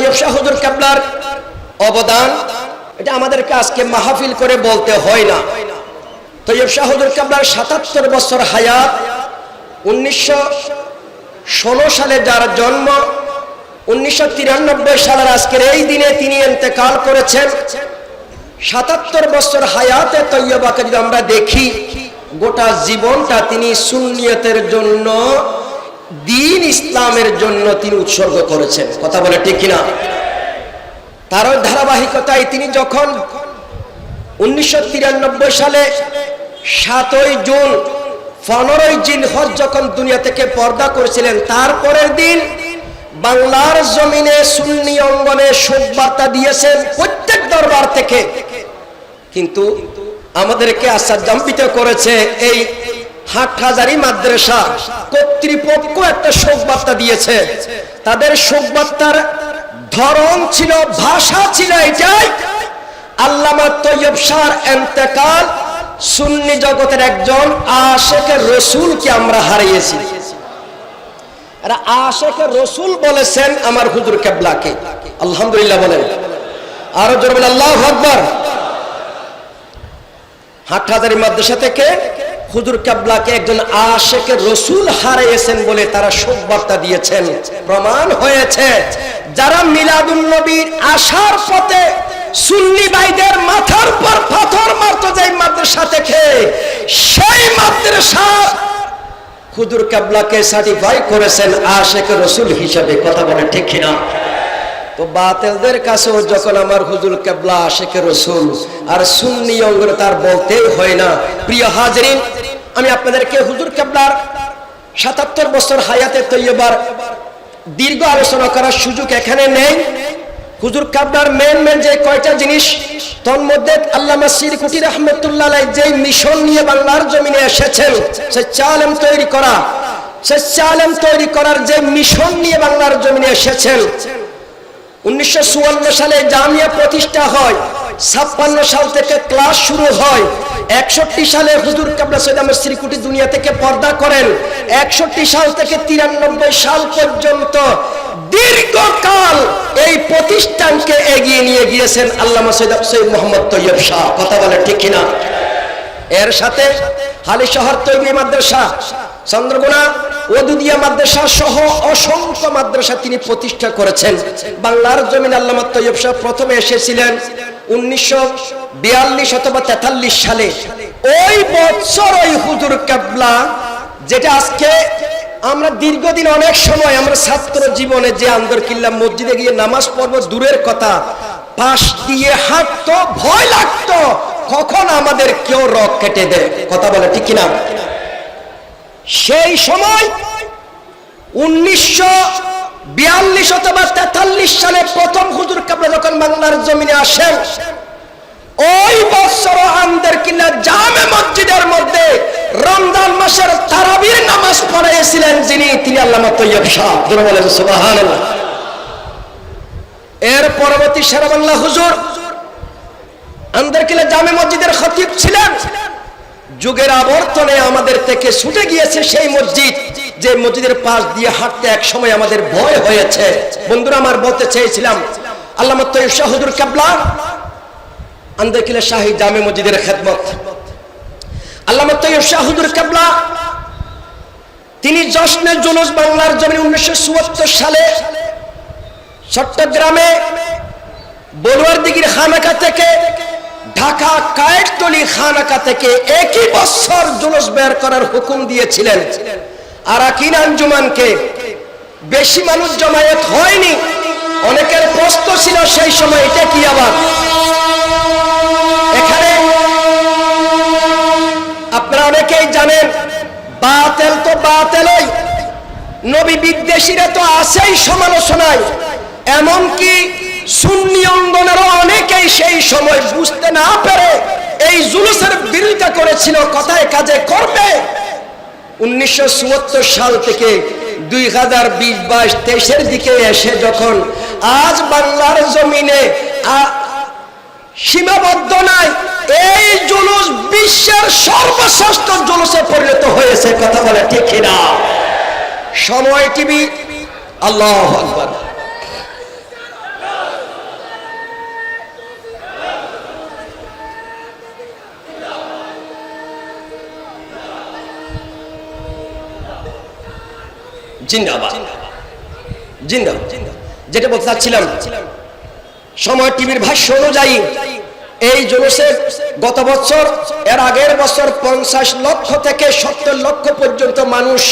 তৈয়ব শাহ হুজুর অবদান। এটা আমাদেরকে আজকে মাহফিল করে বলতে হয় না। তৈয়ব শাহ হুজুর সাতাত্তর বছর হায়াত, উনিশশো ষোলো সালে যার জন্ম, উনিশশো তিরানব্বই সালের আজকের এই দিনে তিনি এতেকাল করেছেন। সাতাত্তর বছর হায়াতে তৈয়বাকে যদি আমরা দেখি, গোটা জীবনটা তিনি সুন্নিয়তের জন্য দিন ইসলামের জন্য তিনি উৎসর্গ করেছেন। কথা বলে ঠিক কিনা? তার ধারাবাহিকতায় তিনি যখন উনিশশো তিরানব্বই সালে সাতই জুন, পনেরোই জিন হজ যখন দুনিয়া থেকে পর্দা করেছিলেন, তারপরের দিন বাংলার জমিনে সুন্নি অঙ্গনে শোক বার্তা দিয়েছেন প্রত্যেক দরবার থেকে। কিন্তু আমাদেরকে আশ্চর্যান্বিত করেছে এই হাটহাজারি মাদ্রাসা কর্তৃপক্ষ একটা শোক বার্তা দিয়েছে। তাদের শোক বার্তার ধরন ছিল, ভাষা ছিল এটাই। আল্লামা তৈয়ব শাহর এন্তেকাল সুন্নি জগতের একজন আশেকে রসুলকে আমরা হারিয়েছি। আর আশেকে রসুল বলেছেন আমার হুজুর কেবলাকে। আলহামদুলিল্লাহ বলেন। আরও জোর বলেন, আল্লাহ হাটহাজারি মাদ্রাসা থেকে হুজুর কাবলাকে একজন আশেকে রসুল হারিয়েছেন বলে তারা শোক বার্তা দিয়েছেন। প্রমাণ হয়েছে, যারা মিলাদুল নবীর আসার পথে সুন্নি ভাইদের মাথার পর পাথর মারত যে মাদ্রাসা থেকে সেই মাদ্রাসা হুজুর কাবলাকে সার্টিফাই করেছেন আশেকে রসুল হিসাবে। কথা বলে ঠিক কিনা? তো বাতেলদের কাছেও যখন আমার হুজুর কেবলা আশেকে রসুল, আর সুন্নি অঙ্গনে তার বলতেই হয় না। প্রিয় হাজরিন, আমি আপনাদেরকে হুজুর কেবলার সাতাত্তর বছর হায়াতে তৈয়বার দীর্ঘ আলোচনা করার সুযোগ এখানে নেই। হুজুর কাবলার মেন মেন যে কয়টা জিনিস তোর মধ্যে আল্লামা সিরকুটি যে মিশন নিয়ে বাংলার জমিনে এসেছেন সে চালেম তৈরি করা সে চালেম তৈরি করার যে মিশন নিয়ে বাংলার জমিনে এসেছেন উনিশশো সালে জামিয়া প্রতিষ্ঠা হয়। ছাপ্পান্ন সাল থেকে ক্লাস শুরু হয়। একষট্টি সালে হুজুর কাবলা আহমদ শ্রীকুটি দুনিয়া থেকে পর্দা করেন। একষট্টি সাল থেকে তিরানব্বই সাল পর্যন্ত দীর্ঘকাল এই প্রতিষ্ঠানকে এগিয়ে নিয়ে গিয়েছেন আল্লামা সৈয়দ সৈয়দ মোহাম্মদ তৈয়ব শাহ। কথা বলে ঠিক কিনা? এর সাথে হালি শহর তৈরি মাদ্রাসা চন্দ্রগুনা ওদুদিয়া মাদ্রাসা সহ অসংখ্য মাদ্রাসা তিনি প্রতিষ্ঠা করেছেন। বাংলার জমিন আল্লামা তৈয়ব শাহ প্রথমে এসেছিলেন উনিশশো বিয়াল্লিশ অথবা তেতাল্লিশ সালে। ওই বছর ওই হুজুর কাবলা, যেটা আজকে আমরা দীর্ঘদিন অনেক সময় আমরা ছাত্র জীবনে যে আন্দর কিল্লা মসজিদে গিয়ে নামাজ পড়ব, দূরের কথা, পাশ দিয়ে হাঁটতো, ভয় লাগতো। কখন আমাদের কেউ রক কেটে দেয় কথা বলে, ঠিক কিনা? সেই সময় উনিশশো বিয়াল্লিশ অথবা তেতাল্লিশ সালে প্রথম হুজুর কাপড়ে যখন বাংলার জমিনে আসেন, ওই বছর আমাদের কিনা জামে মসজিদের মধ্যে রমজান মাসের তারাবির নামাজ পড়াইছিলেন যিনি, তিনি আল্লাহ তৈয়ব শাহ বলেন এর পরবর্তী সেরা বাংলা হুজুর আমাদের কিনা জামে মসজিদের খতিব ছিলেন। যুগের আবর্তনে আমাদের থেকে ছুটে গিয়েছে সেই মসজিদ, যে মসজিদের পাশ দিয়ে হাঁটতে এক সময় আমাদের ভয় হয়েছে। বন্ধুরা, আমার বলতে চেয়েছিলাম, আল্লাহ তৈয়ব শাহ হুজুর কাবলা আন্দাকিলা শাহী জামে মসজিদের খেদমত। তৈয়ব শাহুদুর তিনি জশ্নে জুলুস বাংলার জমি উনিশশো সালে চট্টগ্রামে বলুয়ার দিঘির খানাকা থেকে ঢাকা কায়েতলি খানাকা থেকে একই বছর জুলুস বের করার হুকুম দিয়েছিলেন। আরাকিন আঞ্জুমানকে বেশি মানুষ জমায়েত হয়নি। অনেকের প্রশ্ন ছিল সেই সময়, এটা কি আবার? এখানে আপনারা অনেকেই জানেন, বাতেল তো বাতেলই। নবী বিদ্বেষীরা তো আছেই সমালোচনায়। এমনকি সুন্নি অনেকেই সেই সময় বুঝতে না পেরে এই জুলুসের বিরোধিতা করেছিল, কথায় কাজে করবে। উনিশশো সাল থেকে দুই হাজার বিশ বাইশ তেইশের দিকে এসে যখন আজ বাংলার জমিনে সীমাবদ্ধ নাই, এই জুলুস বিশ্বের সর্বশ্রেষ্ঠ জুলুসে পরিণত হয়েছে, কথা বলে ঠিক না সময় টিভি, আল্লাহ আকবর। জিন্দাবাদ। জিন্দাবাদ যেটা বলতে চাচ্ছিলাম, সময় টিভির ভাষ্য অনুযায়ী, এই জুলুসে গত বছর, এর আগের বছর পঞ্চাশ লক্ষ থেকে সত্তর লক্ষ পর্যন্ত মানুষ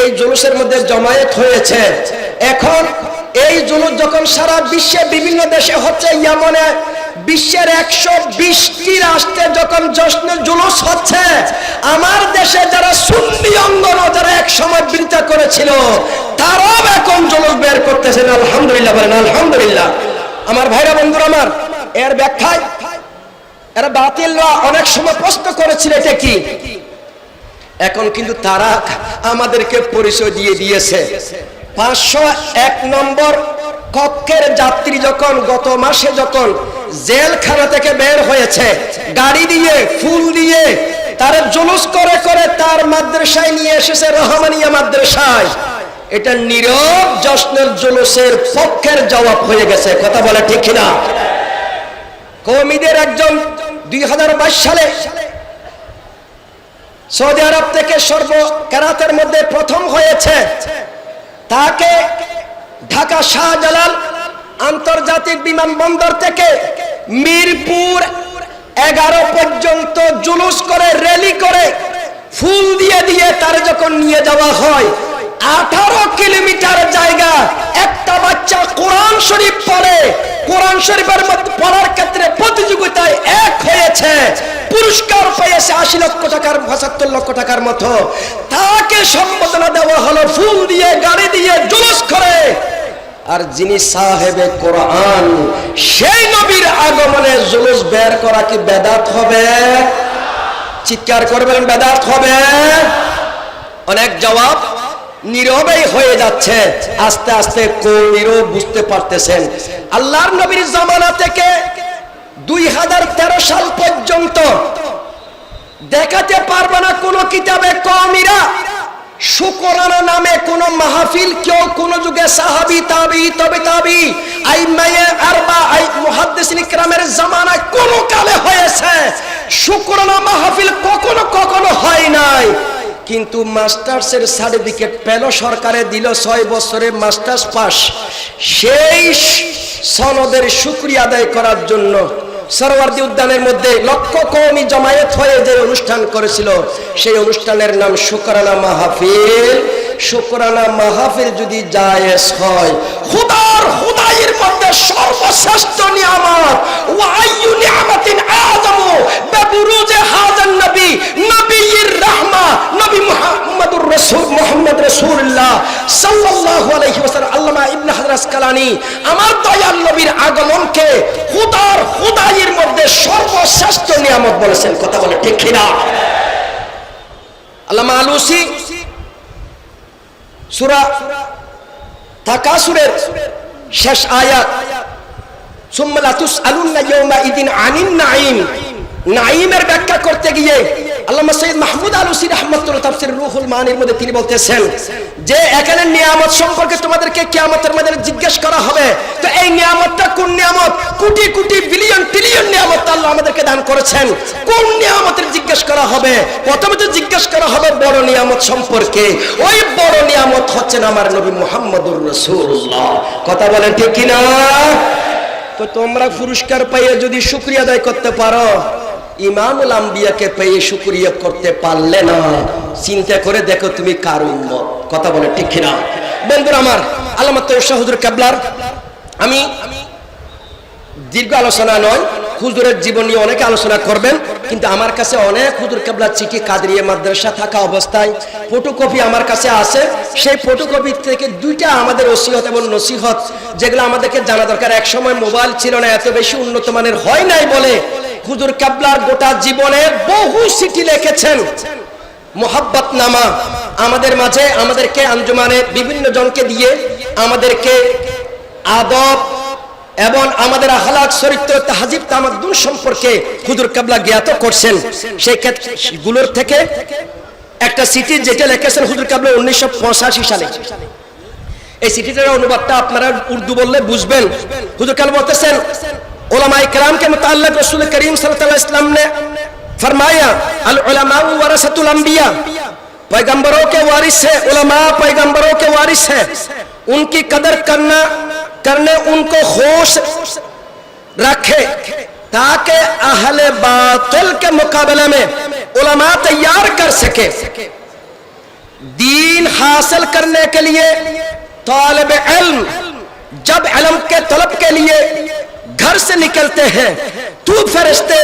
এই জুলুসের মধ্যে জমায়েত হয়েছে। এখন এই জুলুস যখন সারা বিশ্বে বিভিন্ন দেশে হচ্ছে, ইয়ামনে বিশ্বের একশো বিশটি রাষ্ট্রে যখন জশ্নের জুলুস হচ্ছে, আমার দেশে যারা সুন্নি অঙ্গন যারা এক সময় বিরোধিতা করেছিল, তারাও এখন জুলুস বের করতেছেন আলহামদুলিল্লাহ বলেন, আলহামদুলিল্লাহ। আমার ভাইরা বন্ধুরা আমার, এর ব্যাখ্যায় এরা বাতিলরা অনেক সময় প্রশ্ন করেছিল, এটা কি? এখন কিন্তু তারা আমাদেরকে পরিচয় দিয়ে দিয়েছে। পাঁচশো এক নম্বর কক্ষের যাত্রী যখন গত মাসে যখন জেলখানা থেকে বের হয়েছে। গাড়ি দিয়ে, ফুল দিয়ে, তার জুলুস করে করে তার মাদ্রাসায় নিয়ে এসেছে রহমানিয়া মাদ্রাসায়। এটা নীরব জশ্নের জুলুসের পক্ষের জবাব হয়ে গেছে। কথা বলে ঠিক না কৌমিদের একজন দুই হাজার বাইশ সালে সৌদি আরব থেকে সর্ব কেরাতের মধ্যে প্রথম হয়েছে। তাকে ঢাকা শাহজালাল আন্তর্জাতিক বিমানবন্দর থেকে মিরপুর এগারো পর্যন্ত জুলুস করে র্যালি করে, ফুল দিয়ে দিয়ে তার যখন নিয়ে যাওয়া হয়, আঠারো কিলোমিটার জায়গা, একটা বাচ্চা কোরআন শরীফ পড়ে। কোরআন শরীফের মধ্যে পড়ার ক্ষেত্রে প্রতিযোগিতায় এক হয়েছে, পুরস্কার পেয়েছে আশি লক্ষ টাকার, পঁচাত্তর লক্ষ টাকার মতো। তাকে সম্বোধনা দেওয়া হলো, ফুল দিয়ে, গাড়ি দিয়ে জুলুস করে। আর যিনি সাহেবে কোরআন, সেই নবীর আগমনে জুলুস বের করা কি বেদাত হবে? চিৎকার করবেন, বেদাত হবে? অনেক জবাব নীরবেই হয়ে যাচ্ছে। আস্তে আস্তে কৌমিরও বুঝতে পারতেছেন। আল্লাহর নবীর জামানা থেকে দুই হাজার তেরো সাল পর্যন্ত দেখাতে পারবে না কোনো কিতাবে কৌমিরা। শুকরানা নামে কোন মাহফিল কেউ কোন যুগে সাহাবি, তাবি, তবে তাবি আই মায়ে আরবা, আই মুহাদ্দিসিন ইকরামের জামানায় কোন কালে হয়েছে। শুকরানা মাহফিল কখনো কখনো হয় নাই। কিন্তু মাস্টার্সের সার্টিফিকেট পেল সরকারে, দিল ছয় বছরে মাস্টার্স পাস। সেই সনদের শুক্রিয়া আদায় করার জন্য সরওয়ার্দী উদ্যানের মধ্যে লক্ষ কৌমি জমায়েত হয়ে যে অনুষ্ঠান করেছিল, সেই অনুষ্ঠানের নাম শুকরানা মাহফিল। শুকরানা মাহফিল যদি জায়েজ হয়, খুদার খুদাইয়ের মধ্যে সর্বশ্রেষ্ঠ নিয়ামত ওয়া আইয়ু নিয়ামাতিন আযামু বিবুরুজে হাযান নবী, নবীর রাহমা, নবী মুহাম্মদুর রাসূল, মুহাম্মদ রাসূলুল্লাহ সাল্লাল্লাহু আলাইহি ওয়াসাল্লাম, আল্লামা ইবনে হাজার আসকালানি, আমার দয়াল নবীর আগমনকে মধ্যে সর্বশ্রেষ্ঠ নিয়ামত বলেছেন, কথা বলে ঠিক কিনা? আল্লামা আলুসি, সুরা তাকাসুরের শেষ আয়াত, সুম্মা লাতুসআলুন্না ইয়াওমা ইদিন আনিন নাইম নাইমের ব্যাখ্যা করতে গিয়ে আল্লামা সৈয়দ মাহমুদ আলুসি রহমতুল্লাহ তাফসির রুহুল মানির মধ্যে তিনি বলতেছেন যে এখানে নিয়ামত সম্পর্কে তোমাদেরকে কিয়ামতের মধ্যে জিজ্ঞেস করা হবে। তো এই নিয়ামতটা কোন নিয়ামত? কোটি কোটি বিলিয়ন ট্রিলিয়ন নিয়ামত আল্লাহ আমাদেরকে দান করেছেন। কোন নিয়ামতের জিজ্ঞেস করা হবে? প্রথমে তো জিজ্ঞেস করা হবে বড় নিয়ামত সম্পর্কে। ওই বড় নিয়ামত হচ্ছেন আমার নবী মুহাম্মদুর রাসূলুল্লাহ। কথা বলেন ঠিক কিনা? তো তোমরা পুরস্কার পাইয়ে যদি শুক্রিয়া আদায় করতে পারো। ইমামুল আম্বিয়াকে পেয়ে শুক্রিয়া করতে পারলে না। চিন্তা করে দেখো তুমি কার উন্মত কথা বলে ঠিক কিনা? বন্ধুরা আমার আলামত শাহুদুর কাবলার, আমি দীর্ঘ আলোচনা নয় হুজুরের জীবন নিয়ে অনেকে আলোচনা করবেন, কিন্তু আমার কাছে অনেক হুজুর কেবলার চিঠি কাদরিয়া মাদ্রাসা থাকা অবস্থায় ফটোকপি আমার কাছে আছে। সেই ফটোকপি থেকে দুইটা আমাদের ওসিহত এবং নসিহত, যেগুলো আমাদেরকে জানা দরকার। এক সময় মোবাইল ছিল না, এত বেশি উন্নত মানের হয় নাই বলে হুজুর কেবলার গোটা জীবনে বহু চিঠি লিখেছেন। মোহাব্বত নামা আমাদের মাঝে, আমাদেরকে আঞ্জুমানে বিভিন্ন জনকে দিয়ে আমাদেরকে আদব এবং আমাদের আহলাক চরিত্র তাহাজিব তামাদ্দুন সম্পর্কে হুজুর কাবলা জ্ঞাত করছেন। সেই গুলোর থেকে একটা সিটি যেটা লেখেছেন হুজুর কাবলা উনিশশো সালে। এই সিটিটার অনুবাদটা আপনারা উর্দু বললে বুঝবেন। হুজুর কাল বলতেছেন ওলামাই কালামকে কে রসুল করিম সাল্লাহ ইসলাম নে ফরমায়া, আল ওলামা ওয়ারাসাতুল আম্বিয়া। पैगंबरों के वारिस है उलमा पैगंबरों के वारिस है उनकी कदर करना, करने उनको होश रखे ताकि अहले बातिल के मुकाबले में उलमा तैयार कर सके। दीन हासिल करने के लिए तालब इल्म जब इल्म के तलब के लिए घर से निकलते हैं तो फरिश्ते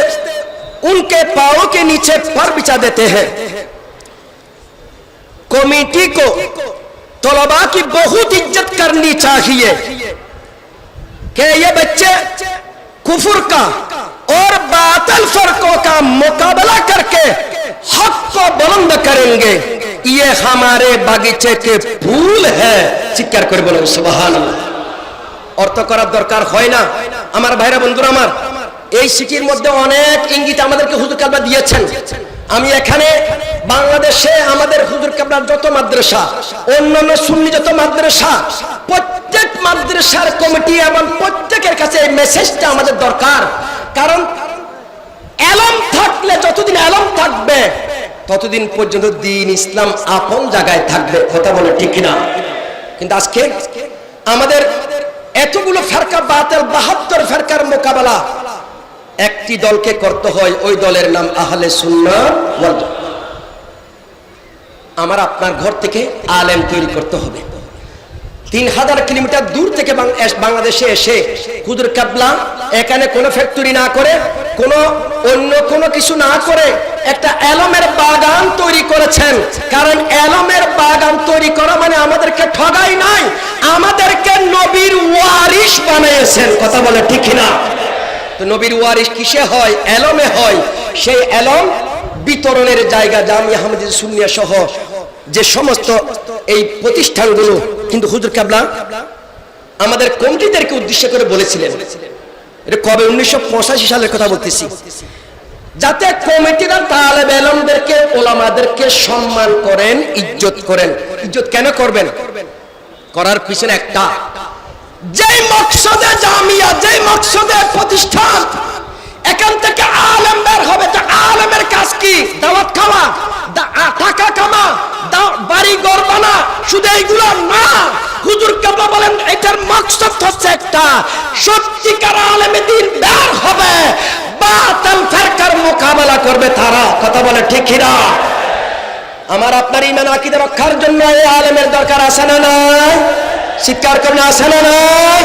उनके पाओ के नीचे पर बिछा देते हैं। कमेटी को तलबा की बहुत इज्जत करनी चाहिए कि ये बच्चे कुफर का और बातल फर्कों का मुकाबला करके हक को बुलंद करेंगे ये हमारे बागीचे के फूल है চিৎকার করে বলেন সুবহান অর্থ করার দরকার হয় না আমার ভাইরা বন্ধুরা আমার এই সিটির মধ্যে অনেক ইঙ্গিত আমাদেরকে হুজুর কাবলা দিয়েছেন আমি এখানে বাংলাদেশে আমাদের হুজুর কাবলার যত মাদ্রাসা, অন্যান্য সুন্নি যত মাদ্রাসা, প্রত্যেক মাদ্রাসার কমিটি এবং প্রত্যেকের কাছে এই মেসেজটা আমাদের দরকার। কারণ এলম থাকলে, যতদিন এলম থাকবে, ততদিন পর্যন্ত দিন ইসলাম আপন জায়গায় থাকবে, কথা বলে ঠিক না কিন্তু আজকে আমাদের এতগুলো ফেরকা বাতেল, বাহাত্তর ফেরকার মোকাবেলা একটি দলকে করতে হয়, ওই দলের নাম আহলে সুন্না আমার আপনার ঘর থেকে আলেম তৈরি করতে হবে। তিন হাজার কিলোমিটার দূর থেকে বাংলাদেশে এসে কুদুর কাবলা, এখানে কোনো ফ্যাক্টরি না করে, কোনো অন্য কোনো কিছু না করে একটা অ্যালমের বাগান তৈরি করেছেন। কারণ অ্যালমের বাগান তৈরি করা মানে আমাদেরকে ঠগাই নাই, আমাদেরকে নবীর ওয়ারিশ বানিয়েছেন। কথা বলে ঠিক না তো নবীর ওয়ারিশ কিসে হয়? এলমে হয়। সেই অ্যালম বিতরণের জায়গা জামি আহমেদ সুনিয়া সহ যে সমস্ত এই প্রতিষ্ঠানগুলো, কিন্তু হুজুর কাবলা, আমাদের কমিটিদেরকে উদ্দেশ্য করে বলেছিলেন। এটা কবে? উনিশশো পঁচাশি সালের কথা বলতেছি। যাতে কমিটিরা, তালেব এলমদেরকে, ওলামাদেরকে সম্মান করেন, ইজ্জত করেন। ইজ্জত কেন করবেন? করার পিছনে একটা যেই মকসদে জামিয়া, যেই মকসদে প্রতিষ্ঠান, এখান থেকে আলেম বের হবে। তো আলেমের কাজ কি? দাওয়াত খাওয়া? টাকা কামা? বাড়ি ঘর বানা? শুধু এইগুলো না হুজুর কাবলা বলেন, এটার মকসদ হচ্ছে একটা, সত্যিকার আলেমে দিন বের হবে। বাতাল ফেরকার মোকাবেলা করবে তারা। কথা বলে ঠিক না? আমার আপনার ইমান আকিদা রক্ষার জন্য এই আলেমের দরকার আছে না নাই? চিৎকার করলে আছে না, নাই।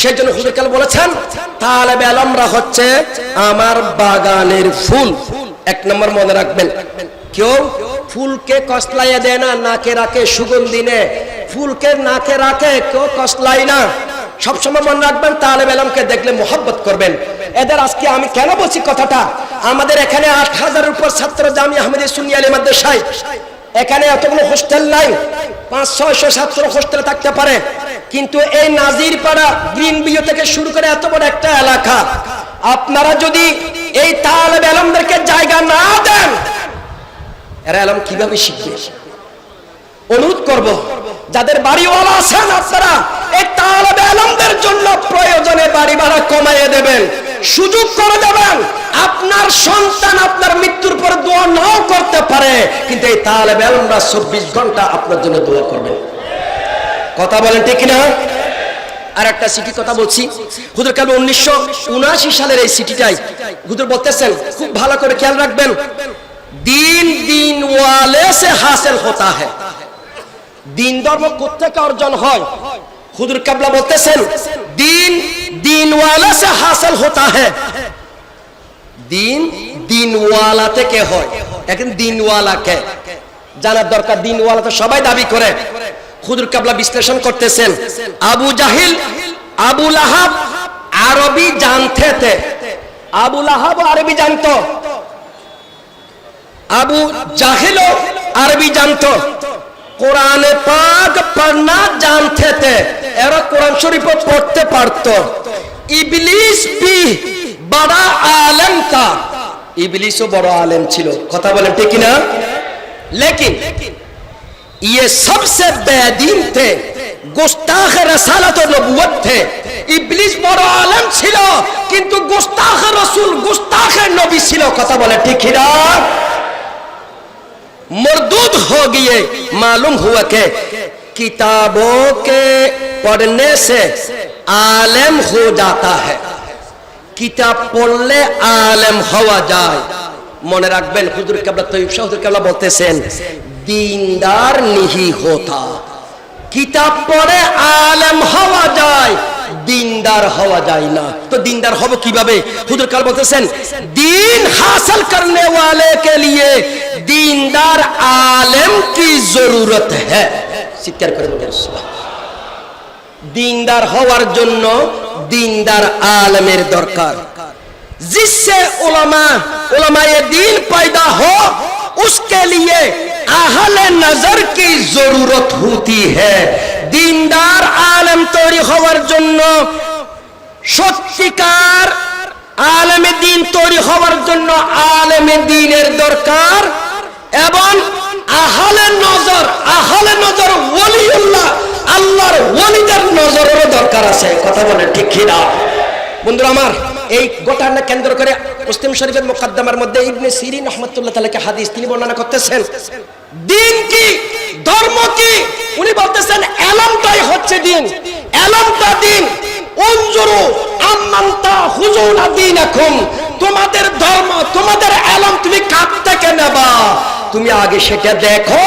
সেই জন্য হুজুর কাল বলেছেন তাহলে আলমরা হচ্ছে আমার বাগানের ফুল। এক নম্বর মনে রাখবেন, কেউ ফুলকে কসলাইয়ে দেয় না, নাকে রাখে সুগন্ধি নে। ফুলকে নাকে রাখে, কেউ কসলাই না। সবসময় মনে রাখবেন তাহলে বেলামকে দেখলে মোহাব্বত করবেন। এদের আজকে আমি কেন বলছি কথাটা? আমাদের এখানে আট হাজারের উপর ছাত্র জামি আহমেদ সুন্নি আলী মাদ্রাসায় এখানে এতগুলো হোস্টেল নাই, পাঁচ ছয়শো ছাত্র হোস্টেলে থাকতে পারে। কিন্তু এই নাজির পাড়া গ্রিন বিও থেকে শুরু করে এত বড় একটা এলাকা। আপনারা যদি এই তালেব আলমদেরকে জায়গা না দেন, এরা আলম কীভাবে শিখবে? অনুরোধ করব, যাদের বাড়িওয়ালা আছেন আপনারা, এই তালেব আলমদের জন্য প্রয়োজনে বাড়ি ভাড়া কমাইয়ে দেবেন, সুযোগ করে দেবেন। আপনার সন্তান, আপনার মৃত্যুর পর দোয়া নাও করতে পারে, কিন্তু এই চব্বিশ ঘণ্টা আপনার জন্য দোয়া করবেন কথা বলেন ঠিক না আর একটা সিটি কথা বলছি। উনিশশো উনআশি সালের এই সিটিটাই বলতেছেন, খুব ভালো করে খেয়াল রাখবেন, দিন দিন ওয়ালে সে হতা है দিন ধর্ম কোথেকে অর্জন হয়? হুজুর কাবলা বলতেছেন, দিন দিন ওয়ালা সে হাসিল হতা है দিন দিনওয়ালা থেকে হয়। এখন দিনওয়ালা কে? জানার দরকার, দিনওয়ালা তো সবাই দাবি করে। খুদুর কাবলা বিশ্লেষণ করতেছেন। আবু জাহিল, আবু লাহাব, আরবি জানতে আবু লাহাব আরবি জানতো। আবু জাহিলও আরবি জানতো। কোরআন পাক পড়না জানতে এরা কোরআন শরীফ পড়তে পারতো। ইবলিস বি বড় আলেম তা ইবলিসও বড় আলেম ছিল কথা বলেন ঠিক না लेकिन ये सबसे बेदीन थे गुस्ताख रसालत और नबुवत थे ইবলিস বড় আলেম ছিল কিন্তু গুস্তাখ রসুল গুস্তাখ নবী ছিল কথা বলে ঠিক না मरदूद हो गए मालूम हुआ कि किताबों के पढ़ने से आलम हो जाता है কিতাব পড়লে আলেম হওয়া যায় মনে রাখবেন হুজুর কেবলা তৈব হুজুর কেবলা বলতেছেন দিনদার নিহি হোতা কিতাব পড়ে আলেম হওয়া যায় দিনদার হওয়া যায় না তো দিনদার হব কিভাবে হুজুর কাল বলতেছেন দিন হাসিল করনে वाले के लिए दीनदार आलम की जरूरत है চিৎকার করে বলেন সুবহান দিনদার হওয়ার জন্য দিনদার আলমের দরকার जिससे उलमा उलमाए दीन पैदा हो उसके लिए आहले नजर की जरूरत होती है দিনদার আলেম তৈরি হওয়ার জন্য সত্যিকার আলেমে দিন তৈরি হওয়ার জন্য আলেমে দিনের দরকার এবং আহলে নজর আহলে নজর ওলিউল্লাহ আল্লাহর ওলিদের নজরেরও দরকার আছে কথা বলে ঠিক কিনা? বন্ধুরা আমার, এই গোটাটা কেন্দ্র করে মুসলিম শরীফের মোকদ্দমার মধ্যে ইবনে সিরিন রহমতুল্লাহ তাআলাকে হাদিস তিনি বর্ণনা করতেছেন। দিন কি, ধর্ম কি? উনি বলতেছেন, এলমটাই হচ্ছে দিন। এলমটা দিন। উনজুরু আম্মান্তা হুজুনা দীনাকুম। তোমাদের ধর্ম তোমাদের এলম তুমি কার থেকে নেবা তুমি আগে সেটা দেখো,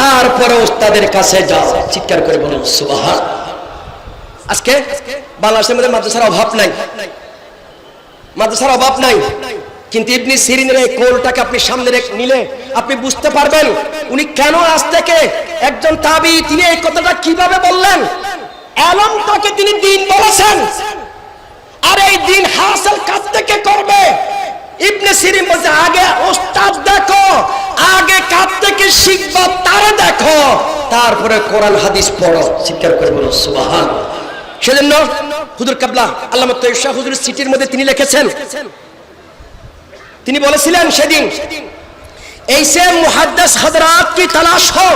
তারপরে ওস্তাদের কাছে যাও। চিৎকার করে বলুন, সুবহান। আজকে বাংলাদেশের মধ্যে মাদ্রাসার অভাব নাই। মাদ্রাসার অভাব নাই। কিন্তু ইবনি সিরিনের এই কোলটাকে আপনি সামনে রেখে নিলে আপনি বুঝতে পারবেন উনি কেন আজ থেকে একজন তাবি, তিনি এই কথাটা কীভাবে বললেন? এলমটাকে তিনি দিন বলেছেন। আর এই দিন হাসিল কাজ থেকে করবে? ইবনে সিরিন বলছে আগে ওস্তাদ দেখো আগে কাজ থেকে শিখবা তারা দেখো তারপরে কোরআন হাদিস পড়ো স্বীকার করে বলো সুবহান সেজন্য হুজুর কাবলা আল্লামা তৈশা হুজুর সিটির মধ্যে তিনি লিখেছেন তিনি বলেছিলেন সেদিন ऐसे मुहद्दस हजरात की तलाश हो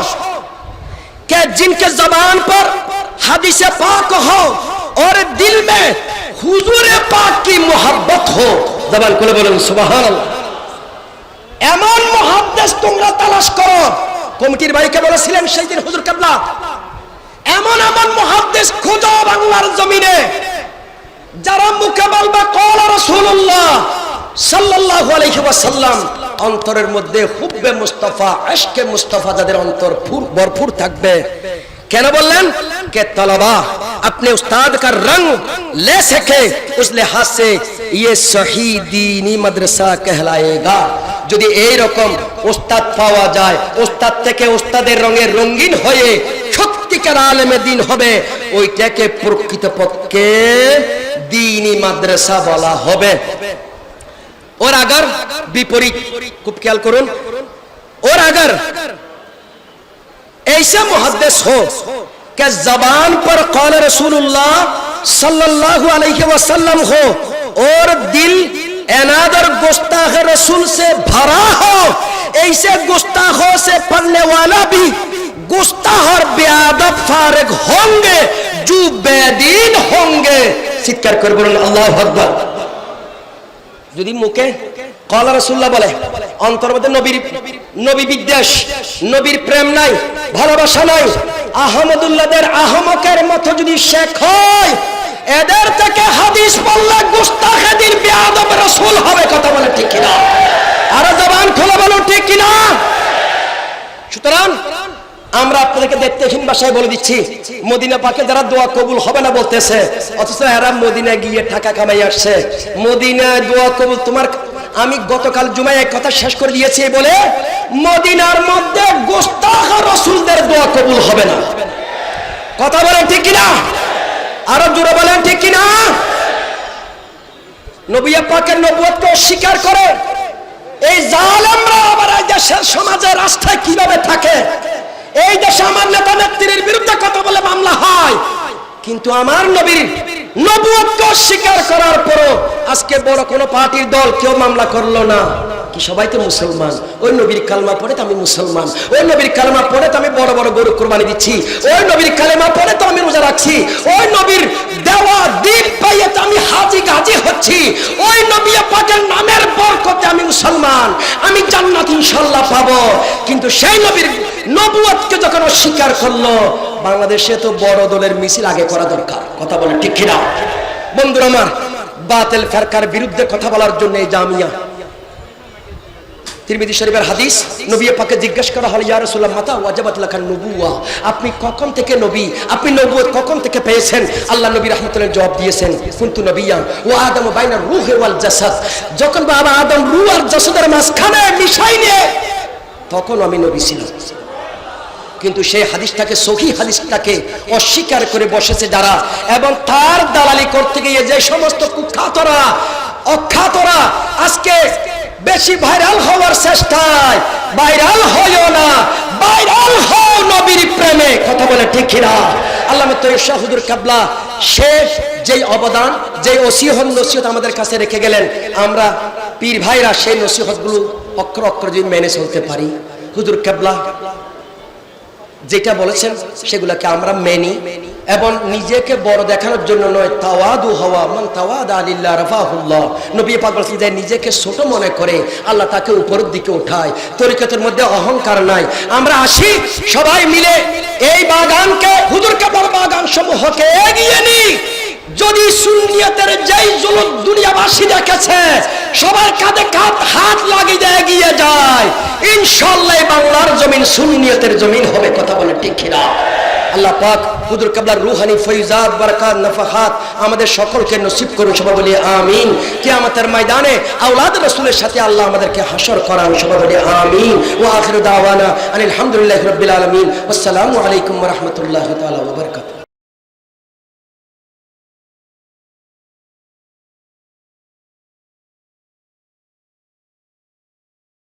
कि जिनके जबान पर हदीस पाक हो और दिल में हुजूर पाक की मोहब्बत हो जबान খুলে বলুন সুবহানাল্লাহ এমন মুহাদ্দিস তোমরা তালাশ করো কমিটির ভাইকে বলেছিলেন সেই দিন হুজুর কাবলা এমন এমন মুহাদ্দিস খোঁজো বাংলার জমিনে যারা মুখে বলবে কলা রাসূলুল্লাহ সাল্লাল্লাহু আলাইহি ওয়াসাল্লাম অন্তরের মধ্যে হুব্বে মুস্তাফা আশকে মুস্তাফা যাদের অন্তর ফুর- ভরপুর থাকবে কেন বললেন কে তলবা अपने उस्ताद का रंग ले सके उस लिहाज से ये सही दीनी मदरसा कहलाएगा যদি এই রকম ওস্তাদ পাওয়া যায় ওস্তাদ থেকে ওস্তাদের রঙে রঙিন হয়ে সত্যিকার আলেমে দিন হবে ওইটাকে প্রকৃতপক্ষে দিনী মাদ্রাসা বলা হবে और अगर विपरीत खूब ख्याल करुन और अगर ऐसा मुहद्दिस हो कि जबान पर कौल रसूलुल्लाह सल्लल्लाहु अलैहि वसल्लम हो और दिल एनादर गुस्ताख रसूल से भरा हो ऐसे गुस्ताखों से पढ़ने वाला भी गुस्ताख और बेअदब फारिग होंगे जो बेदीन होंगे চিৎকার করে বলুন আল্লাহ আকবার যদি মুখে কলা রসুল্লাহ বলে অন্তর মধ্যে নবীর নবী বিদ্বেষ নবীর প্রেম নাই ভালোবাসা নাই আহমদুল্লাহদের আহমকের মতো যদি শেখ হয় এদের থেকে হাদিস পড়লে গুস্তাখেদিন বেয়াদব রসুল হবে কথা বলে ঠিক কিনা? আরও জবান খোলা বলো ঠিক কিনা? সুতরাং আমরা আপনাদেরকে দেখতেহীন ভাষায় বলে দিচ্ছি, মদিনা পাকে যারা দোয়া কবুল হবে না বলতেছে, অথচ এরা মদিনা গিয়ে টাকা কামাই আসছে। মদিনা দোয়া কবুল তোমার আমি গতকাল জুমায় এক কথা শেষ করে দিয়েছি বলে, মদিনার মধ্যে গোস্তাখ রসুলদের দোয়া কবুল হবে না। কথা বলেন ঠিক কিনা? আরও জোরে বলেন, ঠিক কিনা? নবিয়া পাকের নবুয়তকে অস্বীকার করে এই জালেমরা আবার এই দেশের সমাজে, রাস্তায় কীভাবে থাকে? এই দেশে আমার নেতা নেত্রীর বিরুদ্ধে কথা বলে মামলা হয়। কিন্তু আমার নবীর নবুয়তকে অস্বীকার করার পরও আজকে বড় কোনো পার্টির দল কেউ মামলা করল না। কি? সবাই তো মুসলমান। ওই নবীর কালমা পড়ে তো আমি মুসলমান। ওই নবীর কালমা পড়ে তো আমি বড় বড় গরু কোরবানি দিচ্ছি। ওই নবীর কালেমা পড়ে তো আমি রোজা রাখছি। ওই নবীর দেওয়া দিন পাইয়ে তো আমি হাজি গাজি হচ্ছি। ওই নবী পাকের নামের বরকতে আমি মুসলমান। আমি জান্নাত ইনশাল্লাহ পাবো। কিন্তু সেই নবীর নবুয়তকে যখন অস্বীকার করল, বাংলাদেশে তো বড় দলের মিছিল আগে করা দরকার। কথা বলে ঠিক কিনা? বন্ধুরা আমার, বাতেল ফেরকার বিরুদ্ধে কথা বলার জন্য এই জামিয়া তিরমিজি শরীফের হাদিস, নবী পাকে জিজ্ঞেস করা হল, ইয়া রাসূলুল্লাহ, মাতা ওয়াজাবাত লাকান নবুওয়া? আপনি কখন থেকে নবী? আপনি নবুয়ত কখন থেকে পেয়েছেন? আল্লাহ নবী রাহমাতুল্লাহ জবাব দিয়েছেন, কুনতু নবিয়্যান ওয়া আদামু বাইনা রূহি ওয়াল জাসাদ। যখন বাবা আদম রূহ আর জাসাদের মাঝখানে মিশাইলে, তখন আমি নবী ছিলাম। কিন্তু সেই হাদিসটাকে, সহি হাদিসটাকে অস্বীকার করে বসেছে যারা এবং তার দালালি করতে গিয়ে যে সমস্ত কুখ্যাতরা, অখ্যাতরা আজকে বেশি ভাইরাল হওয়ার চেষ্টায়। ভাইরাল হইও না। ভাইরাল হও নবীর প্রেমে। কথা বলে ঠিক না আল্লাহ শাহুদুর কাবলা শেষ যেই অবদান, যেই ওসিহন নসিহত আমাদের কাছে রেখে গেলেন, আমরা পীর ভাইরা সেই নসিহতগুলো অক্ষর অক্ষর যদি মেনে চলতে পারি। হুজুর কাবলা যেটা বলেছেন, সেগুলোকে আমরা মেনি। এবং নিজেকে বড় দেখানোর জন্য নয়, তাওয়াদু হওয়া, মান তাওয়াদ আলিল্লাহ রফাহুল্লাহ। নবী পাক বলেছেন যে নিজেকে ছোট মনে করে আল্লাহ তাকে উপরের দিকে উঠায়। তরিকতের মধ্যে অহংকার নাই। আমরা আসি, সবাই মিলে এই বাগানকে হুদুরকে বড় বাগান সমূহকে এগিয়ে নিই। যদি সুন্নিয়তের যেই জুলুম দুনিয়াবাসী দেখেছে, সবার কাঁধে কাঁধ, হাত লাগিয়ে দেয় এগিয়ে যায় ইনশাল্লাহ বাংলার জমিন সুন্নিয়তের জমিন হবে কথা বলে ঠিক কিনা? আল্লাহ পাক হুজুর কাবলার রুহানি, ফৈজাত, বারাকাত নাফাহাত আমাদের সকলকে নসিব করুন সবাই বলি আমিন। কিয়ামতের ময়দানে আওলাদ রাসূলের সাথে আল্লাহ আমাদেরকে হাসর করান সবাই বলি আমিন। ওয়া আখিরু দাওয়ানা আলহামদুলিল্লাহি রাব্বিল আলামিন। আসসালামু আলাইকুম রাহমাতুল্লাহি তাআলা ওয়া বারাকাতুহু।